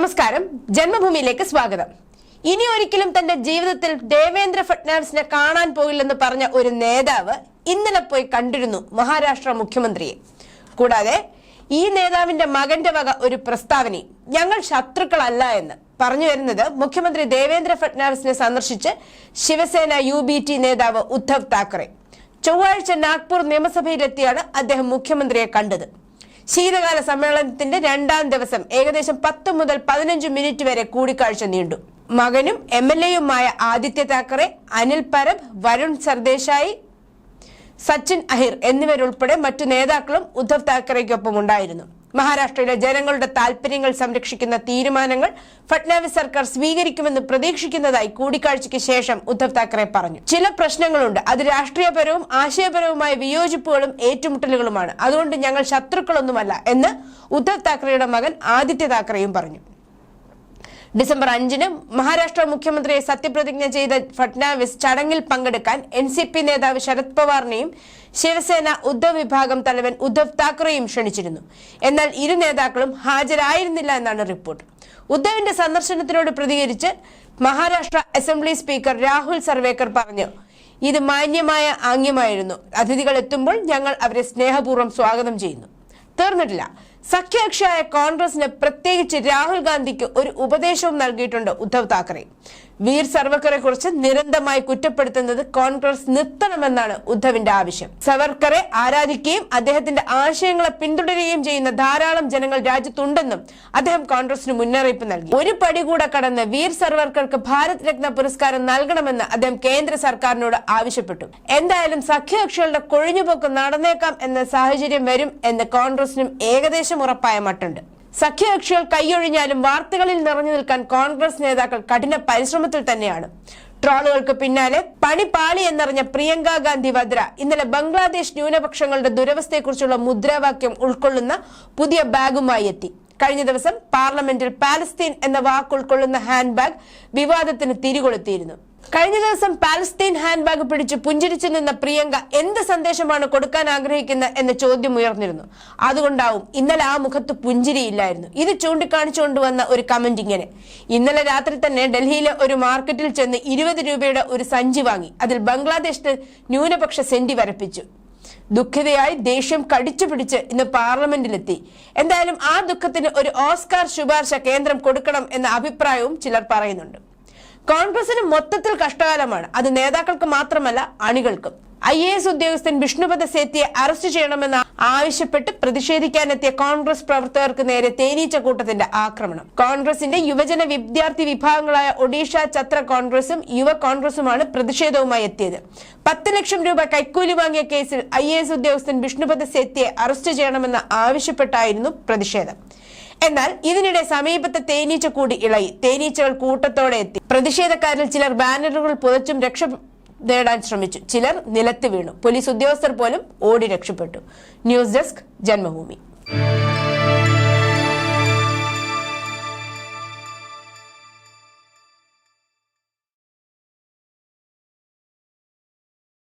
നമസ്കാരം. ജന്മഭൂമിയിലേക്ക് സ്വാഗതം. ഇനി ഒരിക്കലും തന്റെ ജീവിതത്തിൽ ദേവേന്ദ്ര ഫട്നാവിസിനെ കാണാൻ പോയില്ലെന്ന് പറഞ്ഞ ഒരു നേതാവ് ഇന്നലെ പോയി കണ്ടിരുന്നു മഹാരാഷ്ട്ര മുഖ്യമന്ത്രിയെ. കൂടാതെ ഈ നേതാവിന്റെ മകന്റെ വക ഒരു പ്രസ്താവനയും ഞങ്ങൾ ശത്രുക്കളല്ല എന്ന് പറഞ്ഞു വരുന്നത് മുഖ്യമന്ത്രി ദേവേന്ദ്ര ഫട്നാവിസിനെ സന്ദർശിച്ച് ശിവസേന യു ബി ടി നേതാവ് ഉദ്ധവ് താക്കറെ. ചൊവ്വാഴ്ച നാഗ്പൂർ നിയമസഭയിലെത്തിയാണ് അദ്ദേഹം മുഖ്യമന്ത്രിയെ കണ്ടത്. ശീതകാല സമ്മേളനത്തിന്റെ രണ്ടാം ദിവസം ഏകദേശം പത്ത് മുതൽ പതിനഞ്ച് മിനിറ്റ് വരെ കൂടിക്കാഴ്ച നീണ്ടു. മകനും എം എൽ എയുമായ ആദിത്യ താക്കറെ അനിൽ പരബ് വരുൺ സർദേശായി സച്ചിൻ അഹിർ എന്നിവരുൾപ്പെടെ മറ്റു നേതാക്കളും ഉദ്ധവ് താക്കറെയ്ക്കൊപ്പം ഉണ്ടായിരുന്നു മഹാരാഷ്ട്രയിലെ ജനങ്ങളുടെ താൽപര്യങ്ങൾ സംരക്ഷിക്കുന്ന തീരുമാനങ്ങൾ ഫട്നാവിസ് സർക്കാർ സ്വീകരിക്കുമെന്ന് പ്രതീക്ഷിക്കുന്നതായി കൂടിക്കാഴ്ചയ്ക്ക് ശേഷം ഉദ്ധവ് താക്കറെ പറഞ്ഞു. ചില പ്രശ്നങ്ങളുണ്ട്. അത് രാഷ്ട്രീയപരവും ആശയപരവുമായ വിയോജിപ്പുകളും ഏറ്റുമുട്ടലുകളുമാണ്. അതുകൊണ്ട് ഞങ്ങൾ ശത്രുക്കളൊന്നുമല്ല എന്ന് ഉദ്ധവ് താക്കറെയുടെ മകൻ ആദിത്യ താക്കറെയും പറഞ്ഞു. ഡിസംബർ അഞ്ചിന് മഹാരാഷ്ട്ര മുഖ്യമന്ത്രിയെ സത്യപ്രതിജ്ഞ ചെയ്ത ഫട്നാവിസ് ചടങ്ങിൽ പങ്കെടുക്കാൻ എൻ സി പി നേതാവ് ശരത് പവാറിനെയും ശിവസേന ഉദ്ധവ് വിഭാഗം തലവൻ ഉദ്ധവ് താക്കറെയും ക്ഷണിച്ചിരുന്നു. എന്നാൽ ഇരു നേതാക്കളും ഹാജരായിരുന്നില്ല എന്നാണ് റിപ്പോർട്ട്. ഉദ്ധവിന്റെ സന്ദർശനത്തിനോട് പ്രതികരിച്ച് മഹാരാഷ്ട്ര അസംബ്ലി സ്പീക്കർ രാഹുൽ സർവേക്കർ പറഞ്ഞു ഇത് മാന്യമായ ആംഗ്യമായിരുന്നു. അതിഥികൾ എത്തുമ്പോൾ ഞങ്ങൾ അവരെ സ്നേഹപൂർവം സ്വാഗതം ചെയ്യുന്നു. തീർന്നിട്ടില്ല. സഖ്യകക്ഷിയായ കോൺഗ്രസിന് പ്രത്യേകിച്ച് രാഹുൽ ഗാന്ധിക്ക് ഒരു ഉപദേശവും നൽകിയിട്ടുണ്ട് ഉദ്ധവ് താക്കറെ. വീർ സർവർക്കറെ കുറിച്ച് നിരന്തരമായി കുറ്റപ്പെടുത്തുന്നത് കോൺഗ്രസ് നിർത്തണമെന്നാണ് ഉദ്ധവിന്റെ ആവശ്യം. സവർക്കറെ ആരാധിക്കുകയും അദ്ദേഹത്തിന്റെ ആശയങ്ങളെ പിന്തുടരുകയും ചെയ്യുന്ന ധാരാളം ജനങ്ങൾ രാജ്യത്തുണ്ടെന്നും അദ്ദേഹം കോൺഗ്രസിന് മുന്നറിയിപ്പ് നൽകി. ഒരു പടി കൂടെ കടന്ന് വീർ സർവർക്കർക്ക് ഭാരത് രത്ന പുരസ്കാരം നൽകണമെന്ന് അദ്ദേഹം കേന്ദ്ര സർക്കാരിനോട് ആവശ്യപ്പെട്ടു. എന്തായാലും സഖ്യകക്ഷികളുടെ കൊഴിഞ്ഞുപോക്ക് നടന്നേക്കാം എന്ന സാഹചര്യം വരും എന്ന് കോൺഗ്രസിനും ഏകദേശം ഉറപ്പായ മട്ടുണ്ട് സഖ്യകക്ഷികൾ കൈയൊഴിഞ്ഞാലും വാർത്തകളിൽ നിറഞ്ഞു നിൽക്കാൻ കോൺഗ്രസ് നേതാക്കൾ കഠിന പരിശ്രമത്തിൽ തന്നെയാണ്. ട്രോളുകൾക്ക് പിന്നാലെ പണി പാളി എന്നറിഞ്ഞ പ്രിയങ്ക ഗാന്ധി വദ്ര ഇന്നലെ ബംഗ്ലാദേശ് ന്യൂനപക്ഷങ്ങളുടെ ദുരവസ്ഥയെക്കുറിച്ചുള്ള മുദ്രാവാക്യം ഉൾക്കൊള്ളുന്ന പുതിയ ബാഗുമായി എത്തി. കഴിഞ്ഞ ദിവസം പാർലമെന്റിൽ പാലസ്തീൻ എന്ന വാക്ക് ഉൾക്കൊള്ളുന്ന ഹാൻഡ് ബാഗ് വിവാദത്തിന് തിരികൊളുത്തിയിരുന്നു. കഴിഞ്ഞ ദിവസം പാലസ്തീൻ ഹാൻഡ് ബാഗ് പിടിച്ച് പുഞ്ചിരിച്ചു നിന്ന പ്രിയങ്ക എന്ത് സന്ദേശമാണ് കൊടുക്കാൻ ആഗ്രഹിക്കുന്നത് എന്ന ചോദ്യം ഉയർന്നിരുന്നു. അതുകൊണ്ടാവും ഇന്നലെ ആ മുഖത്ത് പുഞ്ചിരിയില്ലായിരുന്നു. ഇത് ചൂണ്ടിക്കാണിച്ചുകൊണ്ട് വന്ന ഒരു കമന്റ് ഇങ്ങനെ. ഇന്നലെ രാത്രി തന്നെ ഡൽഹിയിലെ ഒരു മാർക്കറ്റിൽ ചെന്ന് ഇരുപത് രൂപയുടെ ഒരു സഞ്ചി വാങ്ങി. അതിൽ ബംഗ്ലാദേശിന് ന്യൂനപക്ഷ സെന്റി വരപ്പിച്ചു. ദുഃഖിതയായി ദേഷ്യം കടിച്ചു പിടിച്ച് ഇന്ന് പാർലമെന്റിലെത്തി. എന്തായാലും ആ ദുഃഖത്തിന് ഒരു ഓസ്കാർ ശുപാർശ കേന്ദ്രം കൊടുക്കണം എന്ന അഭിപ്രായവും ചിലർ പറയുന്നുണ്ട്. കോൺഗ്രസിന് മൊത്തത്തിൽ കഷ്ടകാലമാണ്. അത് നേതാക്കൾക്ക് മാത്രമല്ല അണികൾക്കും. ഐ എ എസ് ഉദ്യോഗസ്ഥൻ വിഷ്ണുപദ സേത്തിയെ അറസ്റ്റ് ചെയ്യണമെന്ന് ആവശ്യപ്പെട്ട് പ്രതിഷേധിക്കാനെത്തിയ കോൺഗ്രസ് പ്രവർത്തകർക്ക് നേരെ തേനീച്ച കൂട്ടത്തിന്റെ ആക്രമണം. കോൺഗ്രസിന്റെ യുവജന വിദ്യാർത്ഥി വിഭാഗങ്ങളായ ഒഡീഷ ഛത്ര കോൺഗ്രസും യുവ കോൺഗ്രസുമാണ് പ്രതിഷേധവുമായി എത്തിയത്. പത്ത് ലക്ഷം രൂപ കൈക്കൂലി വാങ്ങിയ കേസിൽ ഐ എ എസ് ഉദ്യോഗസ്ഥൻ വിഷ്ണുപദ സേത്തിയെ അറസ്റ്റ് ചെയ്യണമെന്ന് ആവശ്യപ്പെട്ടായിരുന്നു പ്രതിഷേധം. എന്നാൽ ഇതിനിടെ സമീപത്തെ തേനീച്ച കൂടി ഇളകി. തേനീച്ചകൾ കൂട്ടത്തോടെ എത്തി. പ്രതിഷേധക്കാരിൽ ചിലർ ബാനറുകൾ പുതച്ചും രക്ഷ നേടാൻ ശ്രമിച്ചു. ചിലർ നിലത്ത് വീണു. പോലീസ് ഉദ്യോഗസ്ഥർ പോലും ഓടി രക്ഷപ്പെട്ടു. News desk Janmabhumi.